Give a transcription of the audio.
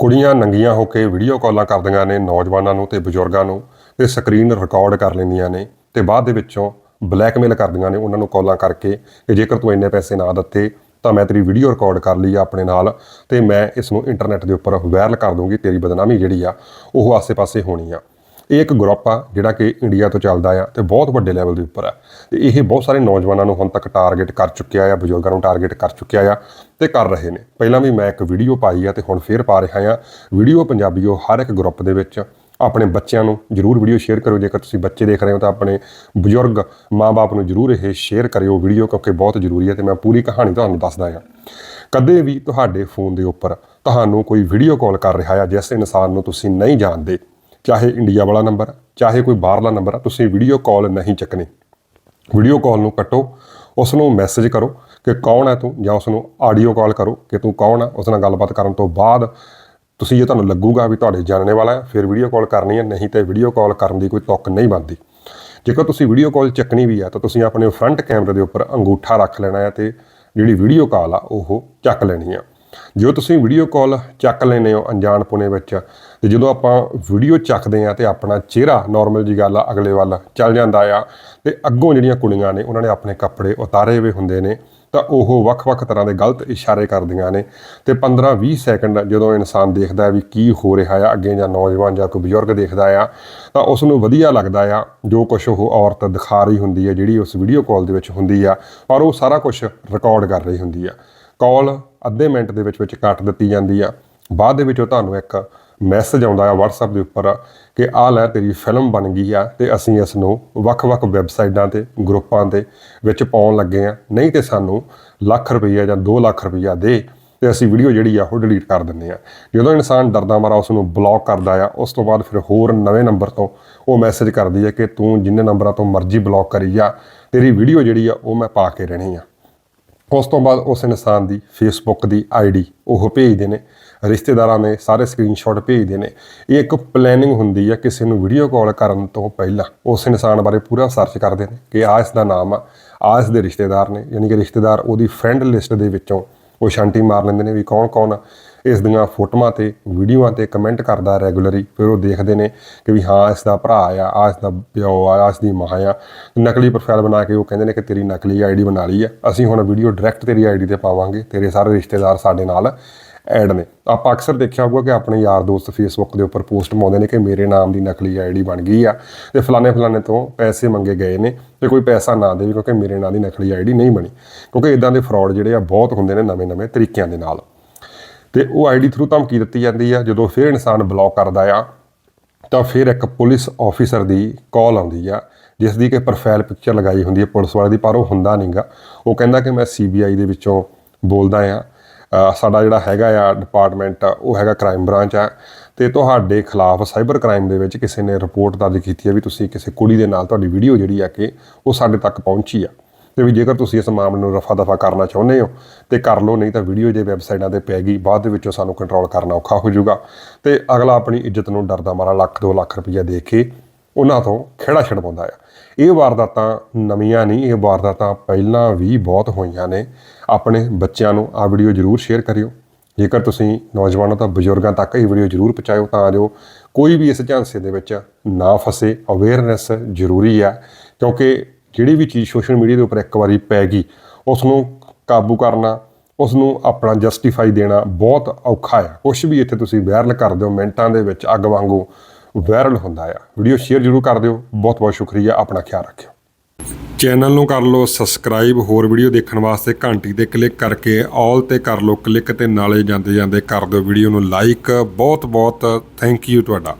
ਕੁੜੀਆਂ ਨੰਗੀਆਂ ਹੋ ਕੇ ਵੀਡੀਓ ਕਾਲਾਂ ਕਰਦੀਆਂ ਨੇ ਨੌਜਵਾਨਾਂ ਨੂੰ ਤੇ ਬਜ਼ੁਰਗਾਂ ਨੂੰ ਤੇ ਸਕਰੀਨ ਰਿਕਾਰਡ ਕਰ ਲੈਂਦੀਆਂ ਨੇ ਤੇ ਬਾਅਦ ਦੇ ਵਿੱਚੋਂ ਬਲੈਕਮੇਲ ਕਰਦੀਆਂ ਨੇ ਉਹਨਾਂ ਨੂੰ ਕਾਲਾਂ ਕਰਕੇ ਕਿ ਜੇਕਰ ਤੂੰ ਇੰਨੇ ਪੈਸੇ ਨਾ ਦਿੱਤੇ ਤਾਂ ਮੈਂ ਤੇਰੀ ਵੀਡੀਓ ਰਿਕਾਰਡ ਕਰ ਲਈ ਆ ਆਪਣੇ ਨਾਲ ਤੇ ਮੈਂ ਇਸ ਨੂੰ ਇੰਟਰਨੈਟ ਦੇ ਉੱਪਰ ਵਾਇਰਲ ਕਰ ਦੂੰਗੀ, ਤੇਰੀ ਬਦਨਾਮੀ ਜਿਹੜੀ ਆ ਉਹ ਆਸੇ-ਪਾਸੇ ਹੋਣੀ ਆ। ਇਹ ਇੱਕ ਗਰੁੱਪ ਆ ਜਿਹੜਾ ਕਿ ਇੰਡੀਆ ਤੋਂ ਚੱਲਦਾ ਆ ਤੇ ਬਹੁਤ ਵੱਡੇ ਲੈਵਲ ਦੇ ਉੱਪਰ ਆ। ਤੇ ਇਹ ਬਹੁਤ ਸਾਰੇ ਨੌਜਵਾਨਾਂ ਨੂੰ ਹੁਣ ਤੱਕ ਟਾਰਗੇਟ ਕਰ ਚੁੱਕਿਆ ਆ, ਬਜ਼ੁਰਗਾਂ ਨੂੰ ਟਾਰਗੇਟ ਕਰ ਚੁੱਕਿਆ ਆ ਤੇ ਕਰ ਰਹੇ ਨੇ। ਪਹਿਲਾਂ ਵੀ ਮੈਂ ਇੱਕ ਵੀਡੀਓ ਪਾਈ ਆ ਤੇ ਹੁਣ ਫੇਰ ਪਾ ਰਿਹਾ ਆ। ਵੀਡੀਓ ਪੰਜਾਬੀਓ ਹਰ ਇੱਕ ਗਰੁੱਪ ਦੇ ਵਿੱਚ ਆਪਣੇ ਬੱਚਿਆਂ ਨੂੰ ਜਰੂਰ ਵੀਡੀਓ ਸ਼ੇਅਰ ਕਰਿਓ। ਜੇਕਰ ਤੁਸੀਂ ਬੱਚੇ ਦੇਖ ਰਹੇ ਹੋ ਤਾਂ ਆਪਣੇ ਬਜ਼ੁਰਗ ਮਾਪੇ ਨੂੰ ਜਰੂਰ ਇਹ ਸ਼ੇਅਰ ਕਰਿਓ ਵੀਡੀਓ ਕਿਉਂਕਿ ਬਹੁਤ ਜ਼ਰੂਰੀ ਹੈ ਤੇ ਮੈਂ ਪੂਰੀ ਕਹਾਣੀ ਤੁਹਾਨੂੰ ਦੱਸਦਾ ਹਾਂ ਕਦੇ ਵੀ ਤੁਹਾਡੇ ਫੋਨ ਦੇ ਉੱਪਰ ਤੁਹਾਨੂੰ ਕੋਈ ਵੀਡੀਓ ਕਾਲ ਕਰ ਰਿਹਾ ਹੈ ਜਿਸ ਇਨਸਾਨ ਨੂੰ ਤੁਸੀਂ ਨਹੀਂ ਜਾਣਦੇ ਚਾਹੇ ਇੰਡੀਆ ਵਾਲਾ ਨੰਬਰ ਚਾਹੇ ਕੋਈ ਬਾਹਰਲਾ ਨੰਬਰ ਆ, ਤੁਸੀਂ ਵੀਡੀਓ ਕਾਲ ਨਹੀਂ ਚੱਕਣੀ। ਵੀਡੀਓ ਕਾਲ ਨੂੰ ਕੱਟੋ, ਉਸ ਨੂੰ ਮੈਸੇਜ ਕਰੋ ਕਿ ਕੌਣ ਹੈ ਤੂੰ ਜਾਂ ਉਸ ਨੂੰ ਆਡੀਓ ਕਾਲ ਕਰੋ ਕਿ ਤੂੰ ਕੌਣ ਹੈ ਉਸ ਨਾਲ ਗੱਲਬਾਤ ਕਰਨ ਤੋਂ ਬਾਅਦ ਤੁਸੀਂ ਜੇ ਤੁਹਾਨੂੰ ਲੱਗੂਗਾ ਵੀ ਤੁਹਾਡੇ ਜਾਣਨੇ ਵਾਲਾ ਹੈ ਫਿਰ ਵੀਡੀਓ ਕਾਲ ਕਰਨੀ ਹੈ ਨਹੀਂ ਤੇ ਵੀਡੀਓ ਕਾਲ ਕਰਨ ਦੀ ਕੋਈ ਤੁੱਕ ਨਹੀਂ ਬਣਦੀ। ਜੇਕਰ ਤੁਸੀਂ ਵੀਡੀਓ ਕਾਲ ਚੱਕਣੀ ਵੀ ਆ, ਤਾਂ ਤੁਸੀਂ ਆਪਣੇ ਫਰੰਟ ਕੈਮਰੇ ਦੇ ਉੱਪਰ ਅੰਗੂਠਾ ਰੱਖ ਲੈਣਾ ਹੈ ਤੇ ਜਿਹੜੀ ਵੀਡੀਓ ਕਾਲ ਆ, ਉਹ ਚੱਕ ਲੈਣੀ ਆ। ਜੋ ਤੁਸੀਂ ਵੀਡੀਓ ਕਾਲ ਚੱਕ ਲੈਨੇ ਹੋ ਅਣਜਾਣ ਪੁਣੇ ਵਿੱਚ, ਤੇ ਜਦੋਂ ਆਪਾਂ ਵੀਡੀਓ ਚੱਕਦੇ ਆ ਤੇ ਆਪਣਾ ਚਿਹਰਾ ਨਾਰਮਲ ਜੀ ਗੱਲ ਆ, ਅਗਲੇ ਵੱਲ ਚੱਲ ਜਾਂਦਾ ਆ, ਤੇ ਅੱਗੋਂ ਜਿਹੜੀਆਂ ਕੁੜੀਆਂ ਨੇ, ਉਹਨਾਂ ਨੇ ਆਪਣੇ ਕੱਪੜੇ ਉਤਾਰੇ ਹੋਏ ਹੁੰਦੇ ਨੇ, ਤਾਂ ਉਹ ਵੱਖ-ਵੱਖ ਤਰ੍ਹਾਂ ਦੇ ਗਲਤ ਇਸ਼ਾਰੇ ਕਰਦੀਆਂ ਨੇ, ਤੇ 15-20 ਸੈਕਿੰਡ ਜਦੋਂ ਇਨਸਾਨ ਦੇਖਦਾ ਹੈ ਵੀ ਕੀ ਹੋ ਰਿਹਾ ਆ, ਅੱਗੇ ਜਾਂ ਨੌਜਵਾਨ ਜਾਂ ਕੋਈ ਬਜ਼ੁਰਗ ਦੇਖਦਾ ਆ, ਤਾਂ ਉਸ ਨੂੰ ਵਧੀਆ ਲੱਗਦਾ ਆ, ਜੋ ਕੁਝ ਉਹ ਔਰਤ ਦਿਖਾ ਰਹੀ ਹੁੰਦੀ ਹੈ ਜਿਹੜੀ ਉਸ ਵੀਡੀਓ ਕਾਲ ਦੇ ਵਿੱਚ ਹੁੰਦੀ ਆ ਪਰ ਉਹ ਸਾਰਾ ਕੁਝ ਰਿਕਾਰਡ ਕਰ ਰਹੀ ਹੁੰਦੀ ਆ। ਕਾਲ ਅੱਧੇ ਮਿੰਟ ਦੇ ਵਿੱਚ ਵਿੱਚ ਕੱਟ ਦਿੱਤੀ ਜਾਂਦੀ ਆ। ਬਾਅਦ ਦੇ ਵਿੱਚ ਉਹ ਤੁਹਾਨੂੰ ਇੱਕ ਮੈਸੇਜ ਆਉਂਦਾ ਆ WhatsApp ਦੇ ਉੱਪਰ ਕਿ ਆਹ ਲੈ ਤੇਰੀ ਫਿਲਮ ਬਣ ਗਈ ਆ ਤੇ ਅਸੀਂ ਇਸ ਨੂੰ ਵੱਖ-ਵੱਖ ਵੈਬਸਾਈਟਾਂ ਤੇ, ਗਰੁੱਪਾਂ ਦੇ ਵਿੱਚ ਪਾਉਣ ਲੱਗੇ ਆ। ਨਹੀਂ ਤੇ ਸਾਨੂੰ ਲੱਖ ਰੁਪਈਆ ਜਾਂ 2 ਲੱਖ ਰੁਪਈਆ ਦੇ ਤੇ ਅਸੀਂ ਵੀਡੀਓ ਜਿਹੜੀ ਆ ਉਹ ਡਿਲੀਟ ਕਰ ਦਿੰਦੇ ਆ। ਜਦੋਂ ਇਨਸਾਨ ਡਰਦਾ ਮਾਰਾ ਉਸ ਨੂੰ ਬਲੌਕ ਕਰਦਾ ਆ, ਉਸ ਤੋਂ ਬਾਅਦ ਫਿਰ ਹੋਰ ਨਵੇਂ ਨੰਬਰ ਤੋਂ ਉਹ ਮੈਸੇਜ ਕਰਦੀ ਹੈ ਕਿ ਤੂੰ ਜਿੰਨੇ ਨੰਬਰਾਂ ਤੋਂ ਮਰਜ਼ੀ ਬਲੌਕ ਕਰੀ ਜਾ, ਤੇਰੀ ਵੀਡੀਓ ਜਿਹੜੀ ਆ ਉਹ ਮੈਂ ਪਾ ਕੇ ਰਹਿਣੀ ਆ। ਉਸ ਤੋਂ ਬਾਅਦ ਉਸ ਇਨਸਾਨ ਦੀ ਫੇਸਬੁੱਕ ਦੀ ਆਈਡੀ ਉਹ ਭੇਜਦੇ ਨੇ। ਰਿਸ਼ਤੇਦਾਰਾਂ ਨੇ ਸਾਰੇ ਸਕਰੀਨਸ਼ਾਟ ਭੇਜਦੇ ਨੇ। ਇਹ ਇੱਕ ਪਲੈਨਿੰਗ ਹੁੰਦੀ ਆ ਕਿਸੇ ਨੂੰ ਵੀਡੀਓ ਕਾਲ ਕਰਨ ਤੋਂ ਪਹਿਲਾਂ। ਉਸ ਇਨਸਾਨ ਬਾਰੇ ਪੂਰਾ ਸਰਚ ਕਰਦੇ ਨੇ ਕਿ ਆ ਇਸ ਦਾ ਨਾਮ ਆ ਆ ਇਸ ਦੇ ਰਿਸ਼ਤੇਦਾਰ ਨੇ। ਯਾਨੀ ਕਿ ਰਿਸ਼ਤੇਦਾਰ ਉਹਦੀ ਫਰੈਂਡ ਲਿਸਟ ਦੇ ਵਿੱਚੋਂ ਉਹ ਸ਼ਾਂਟੀ ਮਾਰ ਲੈਂਦੇ ਨੇ ਵੀ ਕੌਣ ਕੌਣ ਇਸ ਦੀਆਂ ਫੋਟੋਆਂ ਤੇ, ਵੀਡੀਓਆਂ ਤੇ ਕਮੈਂਟ ਕਰਦਾ ਰੈਗੂਲਰੀ ਫਿਰ ਉਹ ਦੇਖਦੇ ਨੇ ਕਿ ਵੀ ਹਾਂ, ਇਸ ਦਾ ਭਰਾ ਆ ਆ ਇਸ ਦਾ ਪਿਓ ਆ ਆ ਇਸ ਦੀ ਮਾਂ ਆ। ਨਕਲੀ ਪ੍ਰੋਫਾਈਲ ਬਣਾ ਕੇ ਉਹ ਕਹਿੰਦੇ ਨੇ ਕਿ ਤੇਰੀ ਨਕਲੀ ਆਈਡੀ ਬਣਾ ਲਈ ਆ। ਅਸੀਂ ਹੁਣ ਵੀਡੀਓ ਡਾਇਰੈਕਟ ਤੇਰੀ ਆਈਡੀ ਤੇ ਪਾਵਾਂਗੇ, ਤੇਰੇ ਸਾਰੇ ਰਿਸ਼ਤੇਦਾਰ ਸਾਡੇ ਨਾਲ। ਐਡ ਨੇ। ਆਪਾਂ ਅਕਸਰ ਦੇਖਿਆ ਹੋਊਗਾ ਕਿ ਆਪਣੇ ਯਾਰ ਦੋਸਤ ਫੇਸਬੁੱਕ ਦੇ ਉੱਪਰ ਪੋਸਟ ਪਾਉਂਦੇ ਨੇ ਕਿ ਮੇਰੇ ਨਾਮ ਦੀ ਨਕਲੀ ਆਈਡੀ ਬਣ ਗਈ ਆ ਤੇ ਫਲਾਣੇ ਫਲਾਣੇ ਤੋਂ ਪੈਸੇ ਮੰਗੇ ਗਏ ਨੇ ਤੇ ਕੋਈ ਪੈਸਾ ਨਾ ਦੇਵੇ ਕਿਉਂਕਿ ਮੇਰੇ ਨਾਂ ਦੀ ਨਕਲੀ ਆਈਡੀ ਨਹੀਂ ਬਣੀ। ਕਿਉਂਕਿ ਇਦਾਂ ਦੇ ਫਰਾਡ ਜਿਹੜੇ ਆ ਬਹੁਤ ਹੁੰਦੇ ਨੇ ਨਵੇਂ-ਨਵੇਂ ਤਰੀਕਿਆਂ ਦੇ ਨਾਲ। ਤੇ ਉਹ ਆਈਡੀ ਥਰੂ ਧਮਕੀ ਦਿੱਤੀ ਜਾਂਦੀ ਆ। ਜਦੋਂ ਫਿਰ ਇਨਸਾਨ ਬਲੌਕ ਕਰਦਾ ਆ, ਤਾਂ ਫਿਰ ਇੱਕ ਪੁਲਿਸ ਆਫੀਸਰ ਦੀ ਕਾਲ ਆਉਂਦੀ ਆ ਜਿਸ ਦੀ ਕਿ ਪ੍ਰੋਫਾਈਲ ਪਿਕਚਰ ਲਗਾਈ ਹੁੰਦੀ ਹੈ ਪੁਲਿਸ ਵਾਲੇ ਦੀ, ਪਰ ਉਹ ਹੁੰਦਾ ਨਹੀਂਗਾ ਉਹ ਕਹਿੰਦਾ ਕਿ ਮੈਂ ਸੀਬੀਆਈ ਦੇ ਵਿੱਚੋਂ ਬੋਲਦਾ ਆ। ਸਾਡਾ ਜਿਹੜਾ ਹੈਗਾ ਆ ਡਿਪਾਰਟਮੈਂਟ ਉਹ ਹੈਗਾ ਕ੍ਰਾਈਮ ਬ੍ਰਾਂਚ ਆ। ਤੇ ਤੁਹਾਡੇ ਖਿਲਾਫ ਸਾਈਬਰ ਕ੍ਰਾਈਮ ਦੇ ਵਿੱਚ ਕਿਸੇ ਨੇ ਰਿਪੋਰਟ ਦਰਜ ਕੀਤੀ ਹੈ ਵੀ ਤੁਸੀਂ ਕਿਸੇ ਕੁੜੀ ਦੇ ਨਾਲ ਤੁਹਾਡੀ ਵੀਡੀਓ ਜਿਹੜੀ ਆ ਕਿ ਉਹ ਸਾਡੇ ਤੱਕ ਪਹੁੰਚੀ ਆ। ਤੇ ਵੀ ਜੇਕਰ ਤੁਸੀਂ ਇਸ ਮਾਮਲੇ ਨੂੰ ਰਫਾ ਦਫਾ ਕਰਨਾ ਚਾਹੁੰਦੇ ਹੋ ਤੇ ਕਰ ਲਓ, ਨਹੀਂ ਤਾਂ ਵੀਡੀਓ ਜੇ ਵੈਬਸਾਈਟਾਂ ਤੇ ਪੈ ਗਈ, ਬਾਅਦ ਦੇ ਵਿੱਚੋਂ ਸਾਨੂੰ ਕੰਟਰੋਲ ਕਰਨਾ ਔਖਾ ਹੋ ਜਾਊਗਾ। ਤੇ ਅਗਲਾ ਆਪਣੀ ਇੱਜ਼ਤ ਨੂੰ ਡਰਦਾ ਮਾਰਾ ਲੱਖ 2 ਲੱਖ ਰੁਪਈਆ ਦੇ ਕੇ ਉਹਨਾਂ ਤੋਂ ਖੇੜਾ ਛਡਵਾਉਂਦਾ ਆ। ਇਹ ਵਾਰਦਾਤਾਂ ਨਵੀਆਂ ਨਹੀਂ, ਇਹ ਵਾਰਦਾਤਾਂ ਪਹਿਲਾਂ ਵੀ ਬਹੁਤ ਹੋਈਆਂ ਨੇ। ਆਪਣੇ ਬੱਚਿਆਂ ਨੂੰ ਆ ਵੀਡੀਓ ਜ਼ਰੂਰ ਸ਼ੇਅਰ ਕਰਿਓ। ਜੇਕਰ ਤੁਸੀਂ ਨੌਜਵਾਨਾਂ ਤਾਂ ਬਜ਼ੁਰਗਾਂ ਤੱਕ ਇਹ ਵੀਡੀਓ ਜ਼ਰੂਰ ਪਹੁੰਚਾਇਓ, ਤਾਂ ਜੋ ਕੋਈ ਵੀ ਇਸ ਝਾਂਸੇ ਦੇ ਵਿੱਚ ਨਾ ਫਸੇ। ਅਵੇਅਰਨੈਸ ਜ਼ਰੂਰੀ ਆ, ਕਿਉਂਕਿ ਜਿਹੜੀ ਵੀ ਚੀਜ਼ ਸੋਸ਼ਲ ਮੀਡੀਆ ਦੇ ਉੱਪਰ ਇੱਕ ਵਾਰੀ ਪੈ ਗਈ ਉਸ ਨੂੰ ਕਾਬੂ ਕਰਨਾ ਉਸ ਨੂੰ ਆਪਣਾ ਜਸਟੀਫਾਈ ਦੇਣਾ ਬਹੁਤ ਔਖਾ ਆ। ਕੁਝ ਵੀ ਇੱਥੇ ਤੁਸੀਂ ਵਾਇਰਲ ਕਰ ਦਿਓ, ਮਿੰਟਾਂ ਦੇ ਵਿੱਚ ਅੱਗ ਵਾਂਗੂ ਵਾਇਰਲ ਹੁੰਦਾ ਆ। ਵੀਡੀਓ ਸ਼ੇਅਰ ਜ਼ਰੂਰ ਕਰ ਦਿਓ। ਬਹੁਤ ਬਹੁਤ ਸ਼ੁਕਰੀਆ। ਆਪਣਾ ਖਿਆਲ ਰੱਖਿਓ। ਚੈਨਲ ਨੂੰ ਕਰ ਲਓ ਸਬਸਕ੍ਰਾਈਬ ਹੋਰ ਵੀਡੀਓ ਦੇਖਣ ਵਾਸਤੇ ਘੰਟੀ ਤੇ ਕਲਿੱਕ ਕਰਕੇ ਆਲ ਤੇ ਕਰ ਲਓ ਕਲਿੱਕ ਤੇ ਨਾਲੇ ਜਾਂਦੇ ਜਾਂਦੇ ਕਰ ਦਿਓ ਵੀਡੀਓ ਨੂੰ ਲਾਈਕ ਬਹੁਤ ਬਹੁਤ ਥੈਂਕ ਯੂ ਤੁਹਾਡਾ।